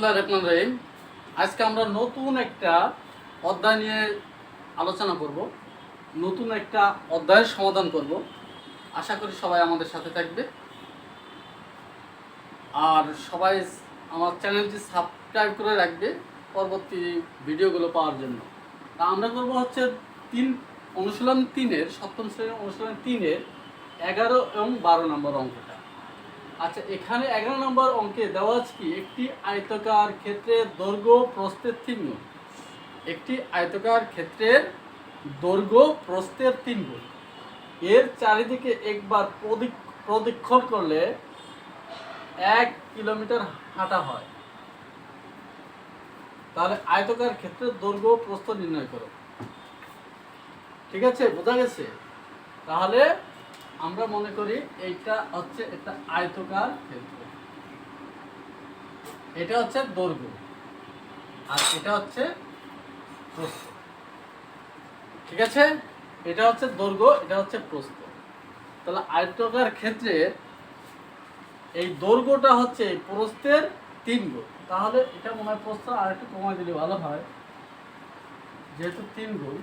বিসমুল্লাহ রহমান রহিম আজকে আমরা নতুন একটা অধ্যায় নিয়ে আলোচনা করব। নতুন একটা অধ্যায়ের সমাধান করব। আশা করি সবাই আমাদের সাথে থাকবে। আর সবাই আমার চ্যানেলটি সাবস্ক্রাইব করে রাখবে পরবর্তী ভিডিওগুলো পাওয়ার জন্য। তা আমরা করব হচ্ছে তিন অনুশীলন তিনের, সপ্তম শ্রেণির অনুশীলন তিনের এগারো এবং বারো নম্বর অঙ্কটা। আচ্ছা এখানে এগারো নম্বর অঙ্কে দেওয়া আছে কি? একটি আয়তকার ক্ষেত্রের দৈর্ঘ্য প্রস্থের তিন গুণ। একটি আয়তকার ক্ষেত্রের দৈর্ঘ্য প্রস্থের তিন গুণ। এর চারিদিকে একবার প্রদিক- প্রদক্ষিণ করলে এক কিলোমিটার হাঁটা হয়। তাহলে আয়তকার ক্ষেত্রের দৈর্ঘ্য প্রস্থ নির্ণয় করো। ঠিক আছে? বোঝা গেছে? তাহলে আমরা মনে করি এইটা হচ্ছে একটা আয়তকার ক্ষেত্র। এটা হচ্ছে দৈর্ঘ্য আর এটা হচ্ছে প্রস্থ। ঠিক আছে? এটা হচ্ছে দৈর্ঘ্য, এটা হচ্ছে প্রস্থ। তাহলে আয়তকার ক্ষেত্রে এই দৈর্ঘ্যটা হচ্ছে প্রস্থের তিন গুণ। তাহলে এটা মনে হয় প্রস্থ, আর একটু কমাই দিলে ভালো হয়। যেহেতু তিন গুণ,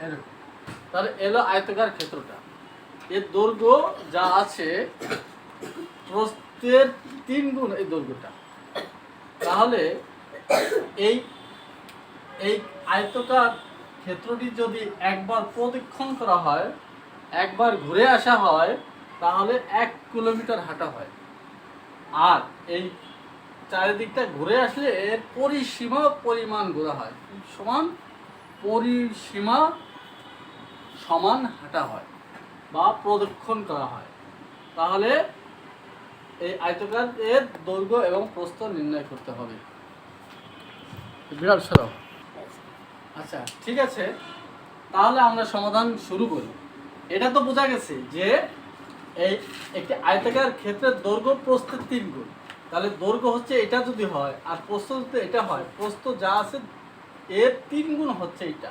এরকম। তাহলে এলো আয়তকার ক্ষেত্রটা। এর দৈর্ঘ্য যা আছে, প্রস্থের তিন গুণ এই দৈর্ঘ্যটা। তাহলে এই এই আয়তকার ক্ষেত্রটি যদি একবার প্রদক্ষিণ করা হয়, একবার ঘুরে আসা হয়, তাহলে এক কিলোমিটার হাঁটা হয়। আর এই চারিদিকটা ঘুরে আসলে এর পরিসীমা পরিমাণ ঘোরা হয়। সমান পরিসীমা সমান হাঁটা হয় বা প্রদক্ষিণ করা হয়। তাহলে এই আয়তকার এর দৈর্ঘ্য এবং প্রস্থ নির্ণয় করতে হবে। বিরাট সরব আচ্ছা ঠিক আছে। তাহলে আমরা সমাধান শুরু করি। এটা তো বোঝা গেছে যে এই একটি আয়তাকার ক্ষেত্রে দৈর্ঘ্য প্রস্থের তিন গুণ। তাহলে দৈর্ঘ্য হচ্ছে এটা যদি হয় আর প্রস্থ যদি এটা হয়, প্রস্থ যা আছে এর তিন গুণ হচ্ছে এটা।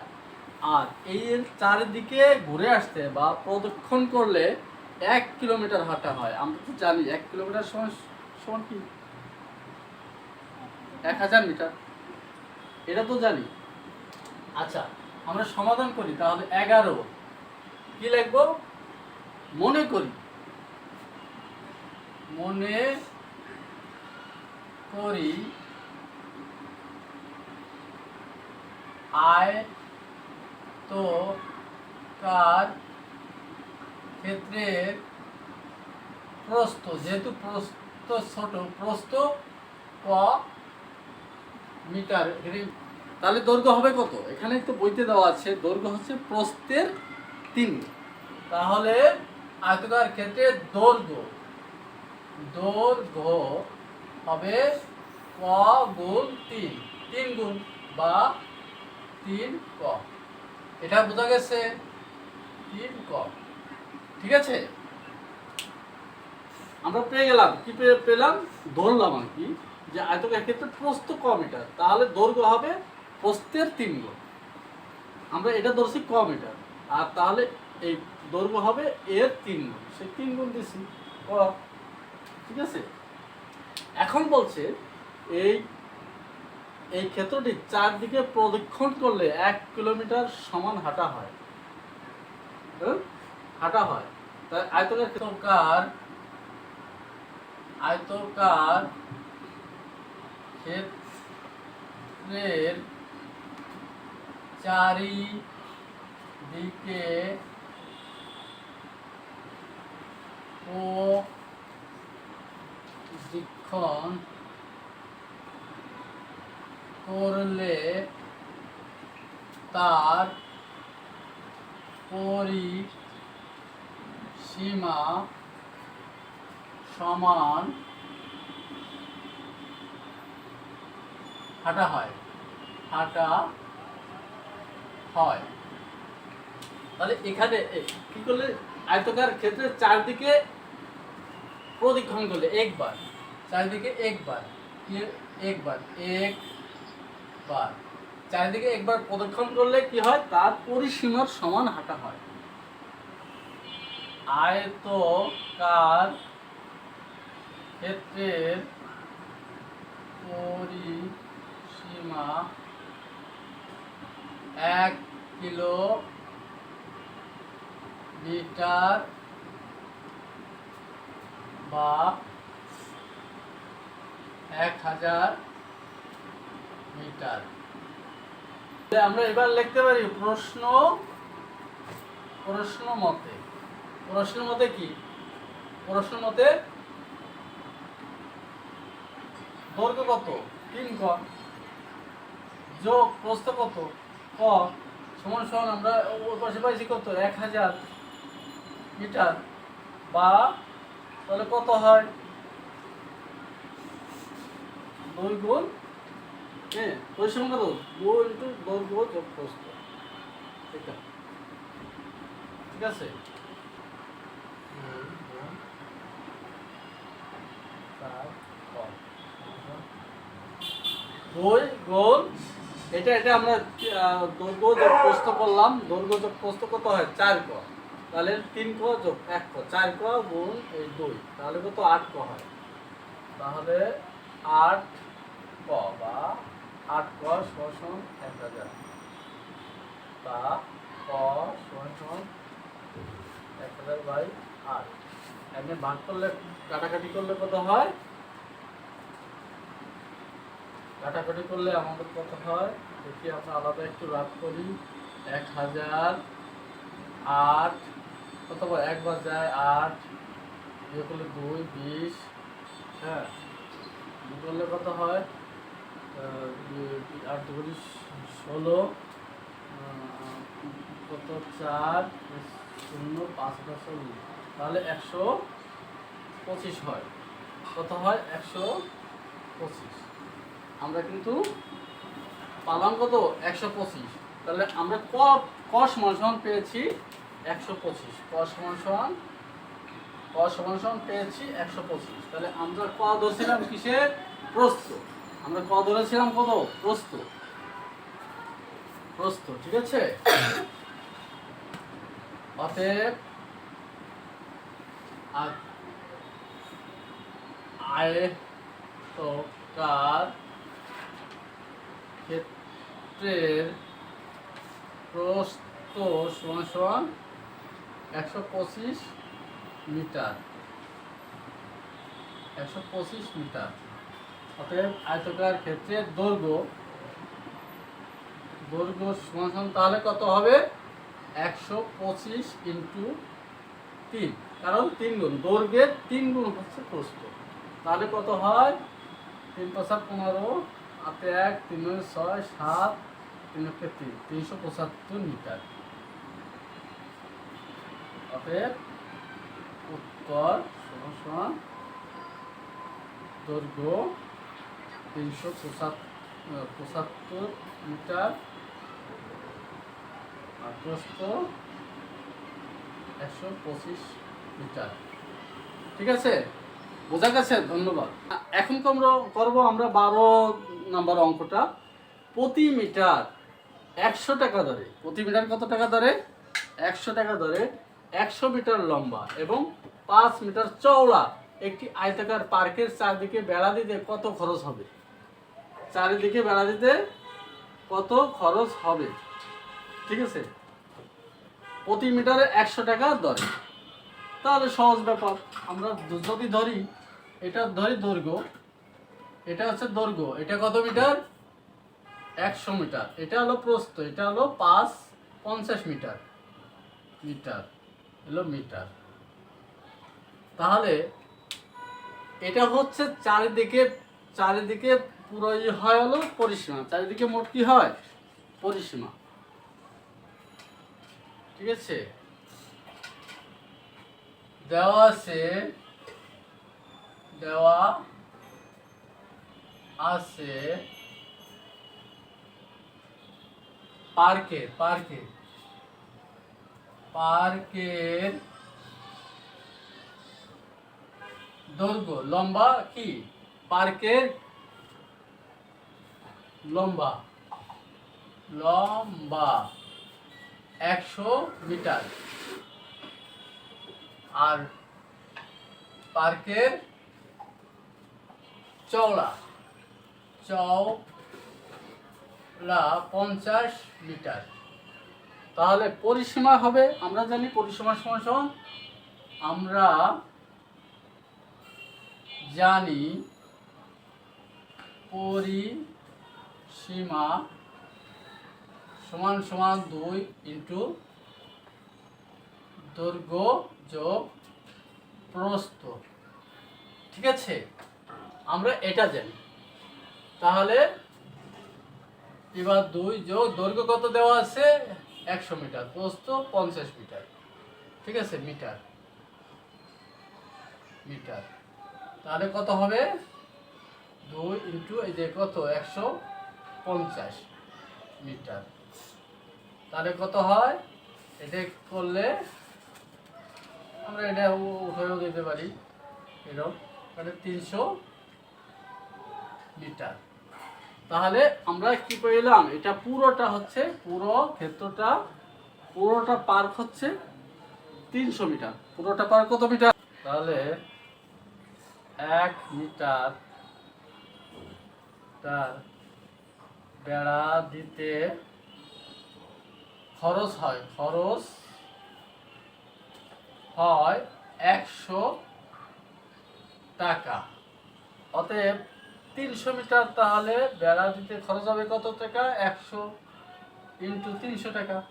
আর এই চারিদিকে ঘুরে আসতে বা প্রদক্ষিণ করলে এক কিলোমিটার হাঁটা হয়। আমরা তো জানি এক কিলোমিটার সমান কি? এক হাজার মিটার। এটা তো জানি। আচ্ছা আমরা সমাধান করি তাহলে এগারো। কি লিখব? মনে করি। মনে করি। আয় তো কার ক্ষেত্রের প্রস্থ, যেহেতু প্রস্থ ছোট, প্রস্থ ক মিটার, এখানে তাহলে দৈর্ঘ্য হবে কত? এখানে তো বইতে দেওয়া আছে, দৈর্ঘ্য হচ্ছে প্রস্থের তিন তাহলে আয়তকার ক্ষেত্রে দৈর্ঘ্য দৈর্ঘ্য হবে ক গুণ তিন তিন গুণ বা তিন ক। এটা বোঝা গেছে ক ঠিক আছে? আমরা পেয়ে গেলাম। কি পেলাম? ধরলাম আর কি, যে আয়তকার ক্ষেত্রে প্রস্থ ক মিটার তাহলে দৈর্ঘ্য হবে প্রস্থের তিন গুণ। আমরা এটা ধরছি ক মিটার আর তাহলে এই দৈর্ঘ্য হবে এর তিন গুণ। সেই তিন গুণ দিছি। ক ঠিক আছে? এখন বলছে এই এই ক্ষেত্রটি চারদিকে প্রদক্ষিণ করলে এক কিলোমিটার সমান হাঁটা হয়? হাঁটা হয় তাই আয়তকার ক্ষেত্রকার, আয়তকার ক্ষেত্রের চারিদিকে ও দিক্ষণ করলে তার পরিসীমা সমান হাঁটা হয়। হাঁটা হয়। তাহলে এখানে কি করলে? আয়তকার ক্ষেত্রে চারদিকে প্রদক্ষিণ করলে একবার, চারিদিকে একবার একবার একবার একবার চারিদিকে একবার প্রদক্ষিণ করলে কি হয়? তার পরিসীমার সমান হাঁটা হয়। আয়তকার ক্ষেত্রের পরিসীমা এক কিলো মিটার বা এক হাজার মিটার। আমরা এবার লিখতে পারি প্রশ্ন প্রশ্ন মতে। প্রশ্ন মতে কি? প্রশ্ন মতে দৈর্ঘ্য কত? তিন ক। যোগ প্রস্থ কত? ক। সমান সমান আমরা ওর পাশে পাইছি কত? এক হাজার মিটার। বা তাহলে কত হয়? দুই গুণ হ্যাঁ এটা এটা আমরা দৈর্ঘ্য যোগ প্রস্থ করলাম। দৈর্ঘ্য যোগ প্রস্থ কত হয়? চার ক। তাহলে তিন ক যোগ এক ক। চার ক গুণ এই দুই। তাহলে কত আট ক হয়? তাহলে আট ক বা আট ক সমান এক হাজার। তা ক সমান এক হাজার বাই আট। এমনি ভাগ করলে, কাটাকাটি করলে কত হয়? কাটাকাটি করলে আমাদের কত হয়? দেখি আমরা আলাদা একটু রাগ করি। এক হাজার আট হয়? একবার যায় আট ইয়ে করলে দুই, বিশ হ্যাঁ। দুই করলে কত হয়? আট দুগুলি ষোলো কত? চার, শূন্য, পাঁচ ষোলো তাহলে একশো পঁচিশ হয়। কত হয়? একশো পঁচিশ। আমরা কিন্তু পালাম কত? একশো পঁচিশ। তাহলে আমরা ক ক সমান পেয়েছি একশো পঁচিশ। ক সমান ক সমান পেয়েছি একশো পঁচিশ। তাহলে আমরা ক ধরেছিলাম কিসে? প্রস্থ। আমরা ক ধরেছিলাম কত? প্রস্ত প্রস্ত ঠিক আছে? অতএব আয়তকার ক্ষেত্রের প্রস্ত সমান সমান একশো পঁচিশ মিটার। একশো পঁচিশ মিটার। অতএব আয়তকার ক্ষেত্রের দৈর্ঘ্য দৈর্ঘ্য সমান তাহলে কত হবে? একশো পঁচিশ ইন্টু তিন। কারণ তিন গুণ, দৈর্ঘ্যের তিন গুণ হচ্ছে প্রস্থ। তাহলে কত হয়? তিন পাঁচা পনেরো হাতে এক, তিন ছয়, সাত, তিন একে তিন, তিনশো পঁচাত্তর মিটার। অতএব উত্তর সমান দৈর্ঘ্য তিনশো পঁচাত্তর মিটার প্রস্থ একশো পঁচিশ মিটার। ঠিক আছে? বোঝা গেছে? ধন্যবাদ। এখন আমরা করব আমরা বারো নাম্বার অঙ্কটা। প্রতি মিটার একশো টাকা ধরে প্রতি মিটার কত টাকা ধরে একশো টাকা ধরে একশো মিটার লম্বা এবং পাঁচ মিটার চওড়া। একটি আয়তাকার পার্কের চারদিকে বেড়া দিতে কত খরচ হবে? চারিদিকে বেড়া দিতে কত খরচ হবে? ঠিক আছে? প্রতি মিটারে একশো টাকা দরে। তাহলে সহজ ব্যাপার। আমরা যদি ধরি, এটা ধরি দৈর্ঘ্য, এটা হচ্ছে দৈর্ঘ্য। এটা কত মিটার? একশো মিটার। এটা হলো প্রস্থ, এটা হলো পাঁচ পঞ্চাশ মিটার। মিটার, হলো মিটার। তাহলে এটা হচ্ছে চারিদিকে চারিদিকে পুরো ই হয় হলো পরিসীমা, চারিদিকে মোট কি হয়? পরিসীমা। ঠিক আছে? দেওয়া আছে দেওয়া আছে পার্কে পার্কে। পার্কের দৈর্ঘ্য, লম্বা কি? পার্কের লম্বা। লম্বা। একশো মিটার। আর পার্কের চওড়া। চওড়া পঞ্চাশ মিটার। তাহলে পরিসীমা হবে, আমরা জানি পরিসীমা সমান আমরা জানি পরিসীমা সমান সমান দুই ইন্টু দৈর্ঘ্য যোগ প্রস্থ। ঠিক আছে? আমরা এটা জানি। তাহলে এবার দুই যোগ দৈর্ঘ্য কত দেওয়া আছে? একশো মিটার। প্রস্থ পঞ্চাশ মিটার। ঠিক আছে? মিটার। মিটার। তাহলে কত হবে? দুই ইন্টু এই যে কত? একশো পঞ্চাশ মিটার। তাহলে কত হয়? এটা করলে আমরা এটা উঠেও দিতে পারি এরকম। তাহলে তিনশো মিটার। তাহলে আমরা কি পেলাম? এটা পুরোটা হচ্ছে, পুরো ক্ষেত্রটা, পুরোটা পার্ক হচ্ছে তিনশো মিটার। পুরোটা পার্ক কত মিটার? তাহলে এক মিটার। তার বেড়া দিতে খরচ হয় খরচ হয় একশো টাকা। অতএব তিনশো মিটার তাহলে বেড়া দিতে খরচ হবে কত টাকা? একশো ইন্টু তিনশো টাকা।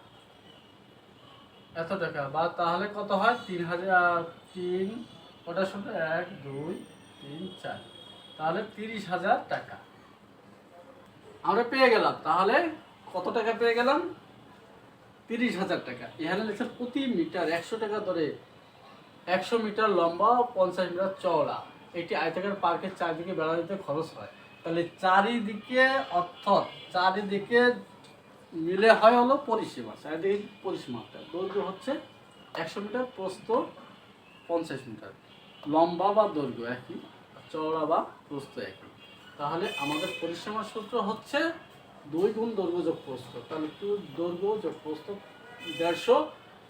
এত টাকা। বা তাহলে কত হয়? তিন হাজার তিন, ওটা শুধু এক, দুই, তিন, চার। তাহলে তিরিশ হাজার টাকা। আমরা পেয়ে গেলাম। তাহলে কত টাকা পেয়ে গেলাম? তিরিশ হাজার টাকা। এখানে লিখছে প্রতি মিটার একশো টাকা ধরে একশো মিটার লম্বা পঞ্চাশ মিটার চওড়া। এটি আয়তাকার পার্কের চারিদিকে বেড়া দিতে খরচ হয়। তাহলে চারিদিকে অর্থাৎ চারিদিকে মিলে হয় হলো পরিসীমা। চারিদিকে পরিসীমাটা। দৈর্ঘ্য হচ্ছে একশো মিটার, প্রস্থ পঞ্চাশ মিটার। লম্বা বা দৈর্ঘ্য একই চওড়া বা প্রস্থ একই। তাহলে আমাদের পরিসীমার সূত্র হচ্ছে দুই গুণ দৈর্ঘ্য যোগ প্রস্থ তাহলে টু দৈর্ঘ্য যোগ প্রস্থ দেড়শো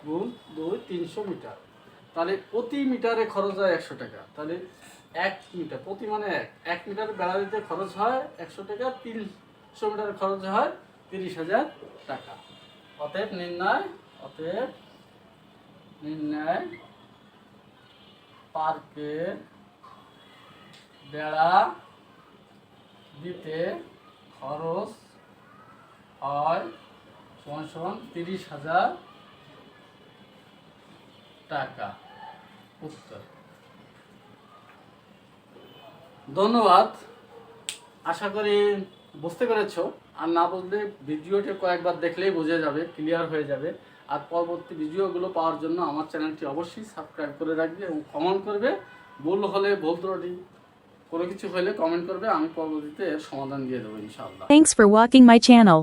গুণ দুই তিনশো মিটার। তাহলে প্রতি মিটারে খরচ হয় একশো টাকা। তাহলে এক মিটার, প্রতি মানে এক। এক মিটার বেড়া দিতে খরচ হয় একশো টাকা, তিনশো মিটার খরচ হয় তিরিশ হাজার টাকা। অতএব নির্ণয় অতএব নির্ণয় পার্কের বেড়া দিতে খরচ হয় সমান সমান তিরিশ হাজার টাকা। উত্তর। ধন্যবাদ। আশা করি বুঝতে পেরেছ। আর না বুঝলে ভিডিওটি কয়েকবার দেখলেই বোঝা যাবে ক্লিয়ার হয়ে যাবে। আর পরবর্তী ভিডিওগুলো পাওয়ার জন্য আমার চ্যানেলটি অবশ্যই সাবস্ক্রাইব করে রাখবে এবং কমেন্ট করবে। ভুল হলে ভুল ত্রুটি কোনো কিছু হলে কমেন্ট করবে, আমি পরবর্তীতে সমাধান দিয়ে দেবো ইনশাআল্লাহ thanks for watching my channel.